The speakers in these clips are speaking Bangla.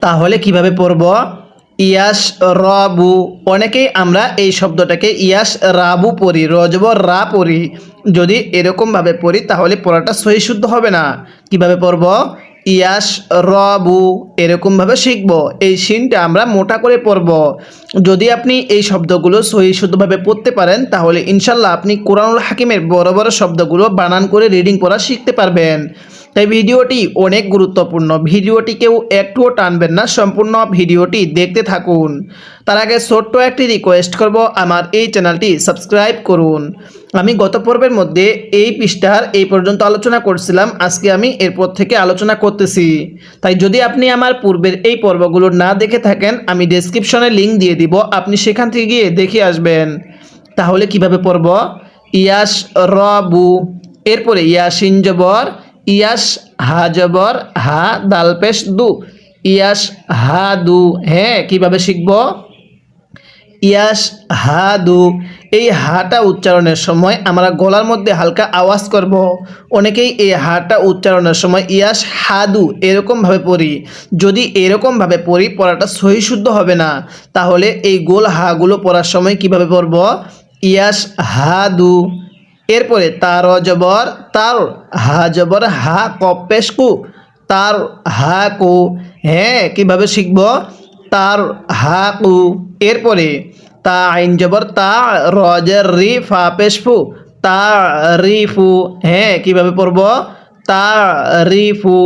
তাহলে কীভাবে পড়ব? ইয়াস রবু। অনেকেই আমরা এই শব্দটাকে ইয়াস রাবু পড়ি, রজব রা পড়ি। যদি এরকমভাবে পড়ি, তাহলে পড়াটা সহি শুদ্ধ হবে না। কীভাবে পড়ব? ইয়াস রবু। এরকমভাবে শিখব। এই সিনটা আমরা মোটা করে পড়ব। যদি আপনি এই শব্দগুলো সহি শুদ্ধভাবে পড়তে পারেন, তাহলে ইনশাল্লাহ আপনি কোরআনুল হাকিমের বড় বড় শব্দগুলো বানান করে রিডিং পড়া শিখতে পারবেন। তাই ভিডিওটি অনেক গুরুত্বপূর্ণ। ভিডিওটি কেউ একটুও টানবেন না, সম্পূর্ণ ভিডিওটি দেখতে থাকুন। তার আগে ছোট্ট একটি রিকোয়েস্ট করব, আমার এই চ্যানেলটি সাবস্ক্রাইব করুন। আমি গত পর্বের মধ্যে এই পৃষ্ঠার এই পর্যন্ত আলোচনা করছিলাম, আজকে আমি এরপর থেকে আলোচনা করতেছি। তাই যদি আপনি আমার পূর্বের এই পর্বগুলো না দেখে থাকেন, আমি ডেসক্রিপশনে লিঙ্ক দিয়ে দিব, আপনি সেখান থেকে গিয়ে দেখে আসবেন। তাহলে কীভাবে পড়ব? ইয়াস রবু, এরপরে ইয়াসিন জবর ইয়াস হা জবর, হা দালপেশ দু। ইয়াস হা দু হ্যাঁ কীভাবে শিখব? ইয়াস হা দু। এই হাটা উচ্চারণের সময় আমরা গলার মধ্যে হালকা আওয়াজ করব। অনেকেই এই হাটা উচ্চারণের সময় ইয়াস হাদু এরকমভাবে পড়ি। যদি এরকমভাবে পড়ি, পড়াটা সহি শুদ্ধ হবে না। তাহলে এই গোল হাগুলো পড়ার সময় কীভাবে পড়ব? ইয়াস হাদু এরপরে তার জবর, তার হা জবর, হা কপেশ কু তার হা কু হ্যাঁ কীভাবে শিখব? তার হা কু। এরপরে তা আইন জবর, তা রজের রি ফা পেশ ফু তা রিফু হ্যাঁ কীভাবে পড়ব? তা রিফু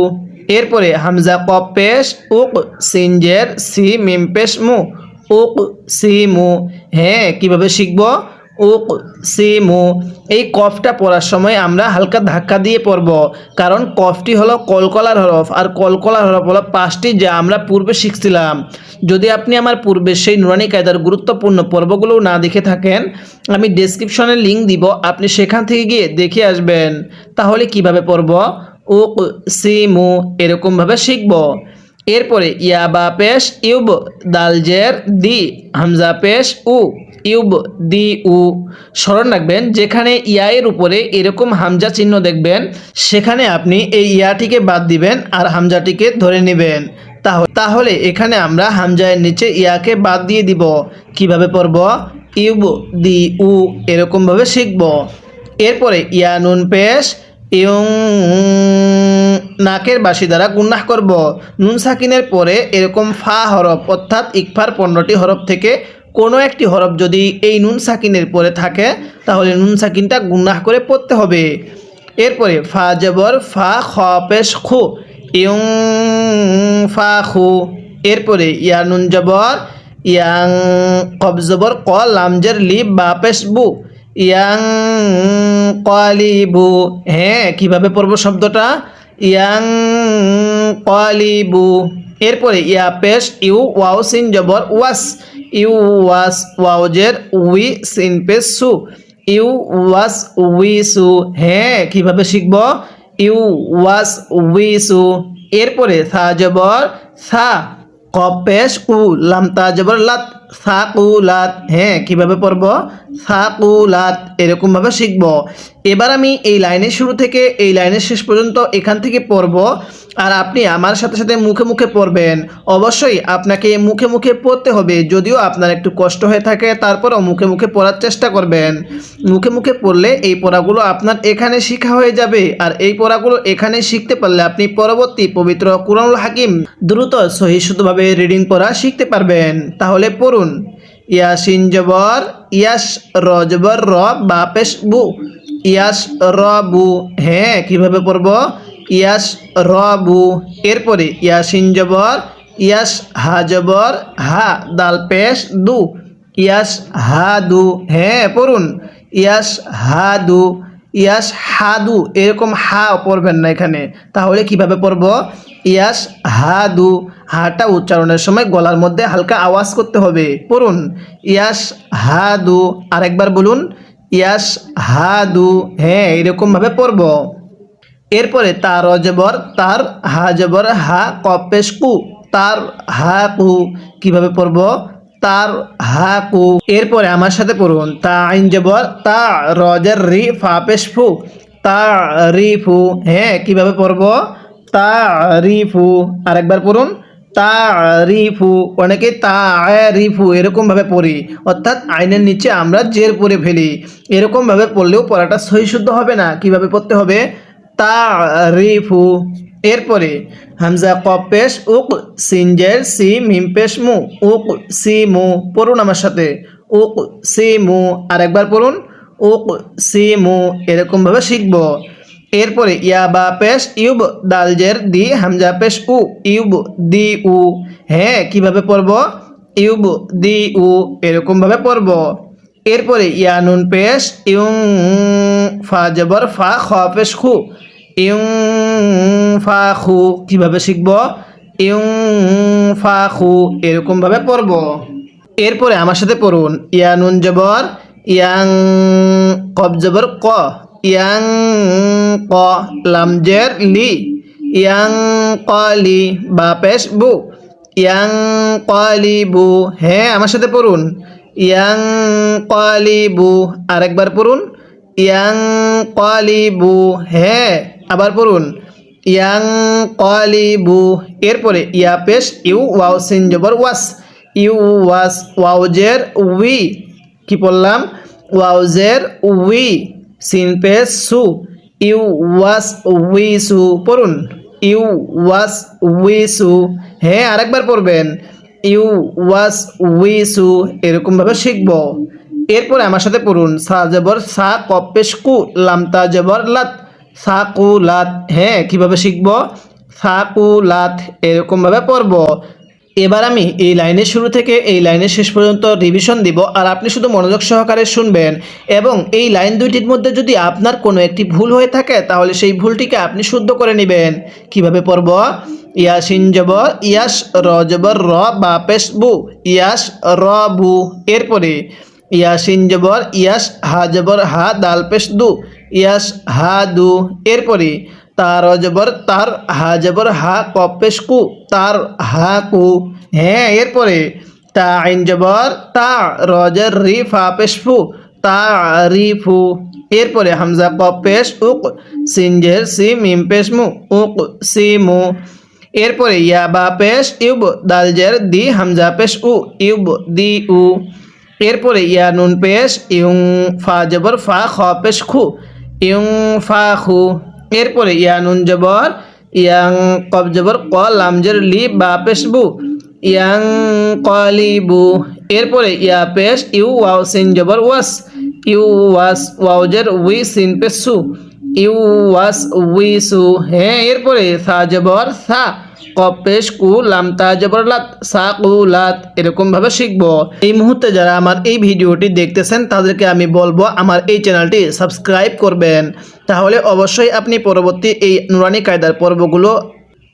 এরপরে হামজা কপ পেশ উক সিনজের সি মিম পেশ মু উক সি মু হ্যাঁ কীভাবে শিখব? উক সিমু এই কফটা পড়ার সময় আমরা হালকা ধাক্কা দিয়ে পড়ব, কারণ কফটি হলো কলকলার হরফ, আর কলকলার হরফ হলো পাঁচটি যা আমরা পূর্বে শিখছিলাম। যদি আপনি আমার পূর্বে সেই নুরানি কায়দার গুরুত্বপূর্ণ পর্বগুলো না দেখে থাকেন, আমি ডেসক্রিপশনে লিঙ্ক দিব, আপনি সেখান থেকে গিয়ে দেখে আসবেন। তাহলে কীভাবে পড়ব? উক সিমু এরকমভাবে শিখব। এরপরে ইয়াবা পেশ, ইউব দালজের দি, হামজা পেশ, উ। ইউব দি উ। স্মরণ রাখবেন, যেখানে ইয়ায়ের উপরে এরকম হামজা চিহ্ন দেখবেন, সেখানে আপনি এই ইয়াটিকে বাদ দিবেন আর হামজাটিকে ধরে নেবেন। তাহলে এখানে আমরা হামজায়ের নিচে ইয়াকে বাদ দিয়ে দিব। কীভাবে পড়ব? ইউব দি উ এরকমভাবে শিখব। এরপরে ইয়া নুন পেশ ইয়ং নাকের বাসি দ্বারা গুন্নাহ করব। নুন সাকিনের পরে এরকম ফা হরফ, অর্থাৎ ইকফার পণ্যটি হরফ থেকে কোনো একটি হরফ যদি এই নুন সাকিনের পরে থাকে, তাহলে নুন সাকিনটা গুন্নাহ করে পড়তে হবে। এরপরে, ফা জবর, ফা খ পেশ খু, ইয়ং ফা খু। এরপরে, ইয়া নুন জবর, ইয়াং কব জবর, ক লামজের লি বা পেশ বু, ইয়াং কলিবু হ্যাঁ কীভাবে পড়ব শব্দটা? ইয়াং কলিবু এরপরে, ইয়া পেশ, you, wow, seen jabber, was. You was wowzers we seen pash sue. You was we সু। হ্যাঁ কীভাবে শিখব? ইউ ওয়াস উই সু। এরপরে সা জবর সা কপেশ কু লাম তা জবর লাত সাকুলাত হ্যাঁ কীভাবে পড়ব? সাকুলাত এরকমভাবে শিখব। এবার আমি এই লাইনের শুরু থেকে এই লাইনের শেষ পর্যন্ত এখান থেকে পড়ব, আর আপনি আমার সাথে সাথে মুখে মুখে পড়বেন। অবশ্যই আপনাকে মুখে মুখে পড়তে হবে, যদিও আপনার একটু কষ্ট হয়ে থাকে, তারপরও মুখে মুখে পড়ার চেষ্টা করবেন। মুখে মুখে পড়লে এই পড়াগুলো আপনার এখানে শিখা হয়ে যাবে, আর এই পড়াগুলো এখানে শিখতে পারলে আপনি পরবর্তী পবিত্র কুরআনুল হাকিম দ্রুত সহিষ্ণুভাবে রিডিং পড়া শিখতে পারবেন। তাহলে পড়ুন। ইয়াসিন জবর, ইয়াস রজবর র বু ইয়াস রবু হ্যাঁ কীভাবে পড়ব? ইয়াস রবু এরপরে ইয়াসিন জবর ইয়াস হা জবর, হা, দাল পেশ, দু ইয়াস হা দু হ্যাঁ পড়ুন। ইয়াস হা দু ইয়াস হাদু এরকম হা পড়বেন না এখানে। তাহলে কীভাবে পড়ব? ইয়াস হাদু হাটা উচ্চারণের সময় গলার মধ্যে হালকা আওয়াজ করতে হবে। পড়ুন। ইয়াস হাদু আরেকবার বলুন। ইয়াস হাদু হ্যাঁ এরকমভাবে পড়ব। এরপরে তার অজবর, তার হা জবর হা, কপেশ, কু, তার হা, কু, কীভাবে পড়ব? তার হা, কু। এরপরে আমার সাথে পড়ুন। তা আইন জবর, তা রজের রি, ফা, পেশ, ফু। তা রি, ফু হ্যাঁ কীভাবে পড়ব? তা রি, ফু। আরেকবার পড়ুন। তারিফু অনেকে তারিফু এরকমভাবে পড়ি। অর্থাৎ আইনের নিচে আমরা জের পরে ফেলি। এরকমভাবে পড়লেও পড়াটা সহি শুদ্ধ হবে না। কীভাবে পড়তে হবে? তারিফু এরপরে, হামজা কপেশ উক সিনজের সি মিমপেশ মু, উক সি মু, পড়ুন আমার সাথে। উক সি মু, আরেকবার পড়ুন। উক সি মু, এরকমভাবে শিখব। এরপরে ইয়া বা পেশ ইউব দালজের দি হামজা পেশ উ, ইউব দি উ। হ্যাঁ কীভাবে পড়ব? ইউব দি উ, এরকমভাবে পড়ব। এরপরে ইয়া নুন পেশ, ইউং ফা জবর ফা, খ পেশ খু। ইউং ফা খু, কীভাবে শিখব? ইউং ফা খু, এরকমভাবে পড়ব। এরপরে আমার সাথে পড়ুন। ইয়া নুন জবর, ইয়াং কব জবর ক। ইয়াং ক লামজের লি ইয়াং কলি বা পেশ বু ইয়াং কলি বু হ্যাঁ আমার সাথে পড়ুন। ইয়াং কলি বু আরেকবার পড়ুন। ইয়াং কলি বু হ্যাঁ আবার পড়ুন। ইয়াং কলি বু এরপরে, ইয়া পেশ, you, wow seen jabber was. You, was ওয়াউজের উই, কি পড়লাম? ওয়াউজের উই। সিন পেশ সু ইউ ওয়াস উই সু পড়ুন। ইউ ওয়াস উই সু হ্যাঁ আরেকবার পড়বেন। ইউ ওয়াস উই সু এরকমভাবে শিখব। এরপরে আমার সাথে পড়ুন। সা জবর সা কপেশ কু লামতা জবর লাত। সা কু লাত হ্যাঁ কীভাবে শিখব? সা কু লাত, এরকমভাবে পড়ব। এবার আমি এই লাইনের শুরু থেকে এই লাইনের শেষ পর্যন্ত রিভিশন দিব আর আপনি শুধু মনোযোগ সহকারে শুনবেন এবং এই লাইন দুইটির মধ্যে যদি আপনার কোনো একটি ভুল হয়ে থাকে তাহলে সেই ভুলটিকে আপনি শুদ্ধ করে নেবেন। কীভাবে পড়ব? ইয়াসিন জবর ইয়াস র জবর র বা পেশ বু, ইয়াস র বু এরপরে ইয়াসিন জবর ইয়াস হা জবর হা, দাল পেশ দু, ইয়াস হা দু। এরপরে তার জবর তার হা জবর হা কপেশ কু তার হা কু হ্যাঁ এরপরে, তা আইন জবর, তা রজর রি ফা পেশ ফু তা রি ফু এরপরে হামজা কপেশ, উক সিনজের সি মিম পেশ মু উক সি মু এরপরে ইয়া বা পেশ, ইউব দালজের দি, হামজা পেশ উ, ইউব দি উ। এরপরে ইয়া নুন পেশ, ইউং ফা জবর ফা খ পেশ খু, ইউং ফা খু। এরপরে ইয়ানুন জবর, ইয়াং কব জবর, ক লামজের লি, বা পেশ বু, ইয়াং কলিবু এরপরে, ইয়া পেশ you wow seen jabber, was, you was ওয়াউজের উই সিন পেশ ইউ ওয়াস উই সু। হ্যাঁ এরপরে, সা জবর, সা কপেশ কু লামতা জবরলাত কুলাত এরকমভাবে শিখব। এই মুহূর্তে যারা আমার এই ভিডিওটি দেখতেছেন, তাদেরকে আমি বলব, আমার এই চ্যানেলটি সাবস্ক্রাইব করবেন। তাহলে অবশ্যই আপনি পরবর্তী এই নুরানি কায়দার পর্বগুলো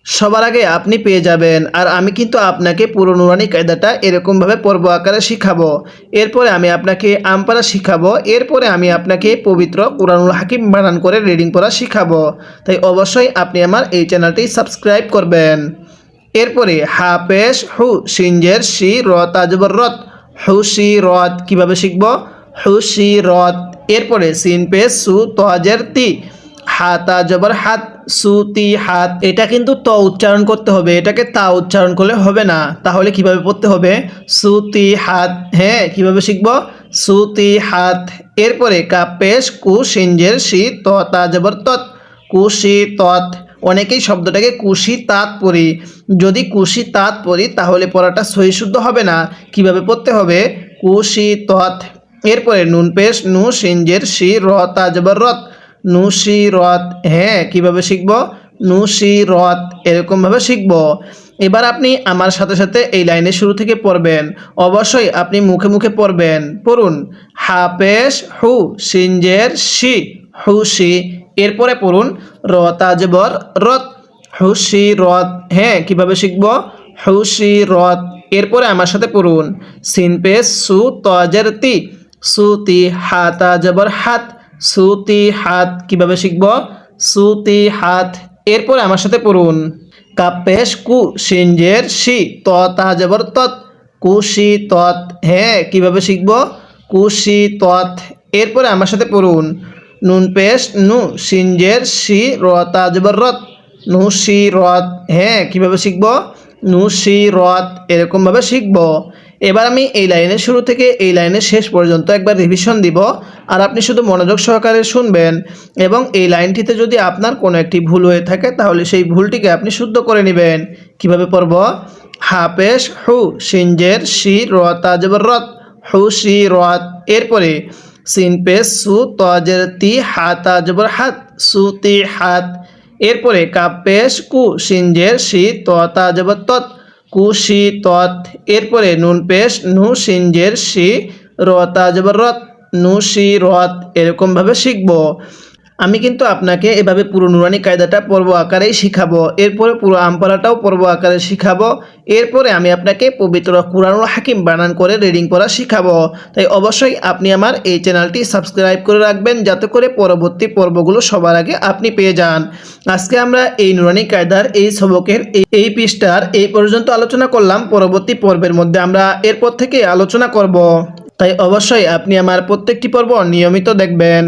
সবার আগে আপনি পেয়ে যাবেন। আর আমি কিন্তু আপনাকে পুরো নুরানি কায়দাটা এরকমভাবে পর্ব আকারে শিখাবো। এরপরে আমি আপনাকে আমপারা শিখাবো। এরপরে আমি আপনাকে পবিত্র কোরআনুল হাকিম বানান করে রিডিং পড়া শিখাবো। তাই অবশ্যই আপনি আমার এই চ্যানেলটি সাবস্ক্রাইব করবেন। এরপরে হাফেশ হু সিঞ্জের শি র তাজবর রত হুসি রত কীভাবে শিখব? হুসি রত এরপরে সিন পেশ সু তজের তি হাতা জবর হাত সুতি হাত। এটা কিন্তু ত উচ্চারণ করতে হবে, এটাকে তা উচ্চারণ করলে হবে না। তাহলে কীভাবে পড়তে হবে? সুতি হাত হ্যাঁ কীভাবে শিখব? সুতি হাত। এরপরে কাপেশ কু শি ত তা জবর তৎ কুশি তৎ। অনেকেই শব্দটাকে কুশি তাঁত পড়ি। যদি কুশি তাঁত পড়ি, তাহলে পড়াটা সহি শুদ্ধ হবে না। কীভাবে পড়তে হবে? কুশি তৎ। এরপরে নুন পেশ নু সিনজের শি র তা জবর নু নুসি রত হ্যাঁ কীভাবে শিখব? নুসি রত, এরকমভাবে শিখব। এবার আপনি আমার সাথে সাথে এই লাইনের শুরু থেকে পড়বেন। অবশ্যই আপনি মুখে মুখে পড়বেন। পড়ুন হাপেশ হু সিনজের শি হুসি এরপরে পড়ুন রতাজবর রত। হুসি রত হ্যাঁ কীভাবে শিখব? হুসি রত। এরপরে আমার সাথে পড়ুন সিনপেশ সু তজের তি। সুতি হাতা জবর হাত সুতি হাত কীভাবে শিখব? সুতি হাত এরপরে আমার সাথে পড়ুন। কাপেশ কু সিনজের শি ত তাহাজবর তৎ কুশি তৎ হ্যাঁ কীভাবে শিখব? কুশি তৎ এরপরে আমার সাথে পড়ুন। নুন পেশ নু সিনজের শি র তাজবর রত, নু শি রত। হ্যাঁ কীভাবে শিখব? নু শি রত। এরকমভাবে শিখব। এবার আমি এই লাইনের শুরু থেকে এই লাইনের শেষ পর্যন্ত একবার রিভিশন দিব। আর আপনি শুধু মনোযোগ সহকারে শুনবেন এবং এই লাইনটিতে যদি আপনার কোনো একটি ভুল হয়ে থাকে, তাহলে সেই ভুলটিকে আপনি শুদ্ধ করে নেবেন। কীভাবে পড়ব? হাফেশ হু সিনজের শি রতা জবর রত, হু শি রত। এরপরে সিন পেশ সু তজের তি হাত আজবর হাত, সু তি হাত। এরপরে কাপ পেশ কু সিনজের শি ততা জবর তত। কু শি তত এরপরে নুন পেশ নু সিনজের সি রত আজবর রত নু সি রত, এরকমভাবে শিখব। আমি কিন্তু আপনাকে এভাবে পুরো নুরানি কায়দাটা পর্ব আকারেই শিখাবো। এরপরে পুরো আমপারাটাও পর্ব আকারে শিখাবো। এরপরে আমি আপনাকে পবিত্র কুরআনুল হাকিম বানান করে রিডিং করা শিখাবো। তাই অবশ্যই আপনি আমার এই চ্যানেলটি সাবস্ক্রাইব করে রাখবেন যাতে করে পরবর্তী পর্বগুলো সবার আগে আপনি পেয়ে যান। আজকে আমরা এই নুরানি কায়দার এই সবকের এই- এই পৃষ্ঠার এই পর্যন্ত আলোচনা করলাম। পরবর্তী পর্বের মধ্যে আমরা এরপর থেকে আলোচনা করব। তাই অবশ্যই আপনি আমার প্রত্যেকটি পর্ব নিয়মিত দেখবেন।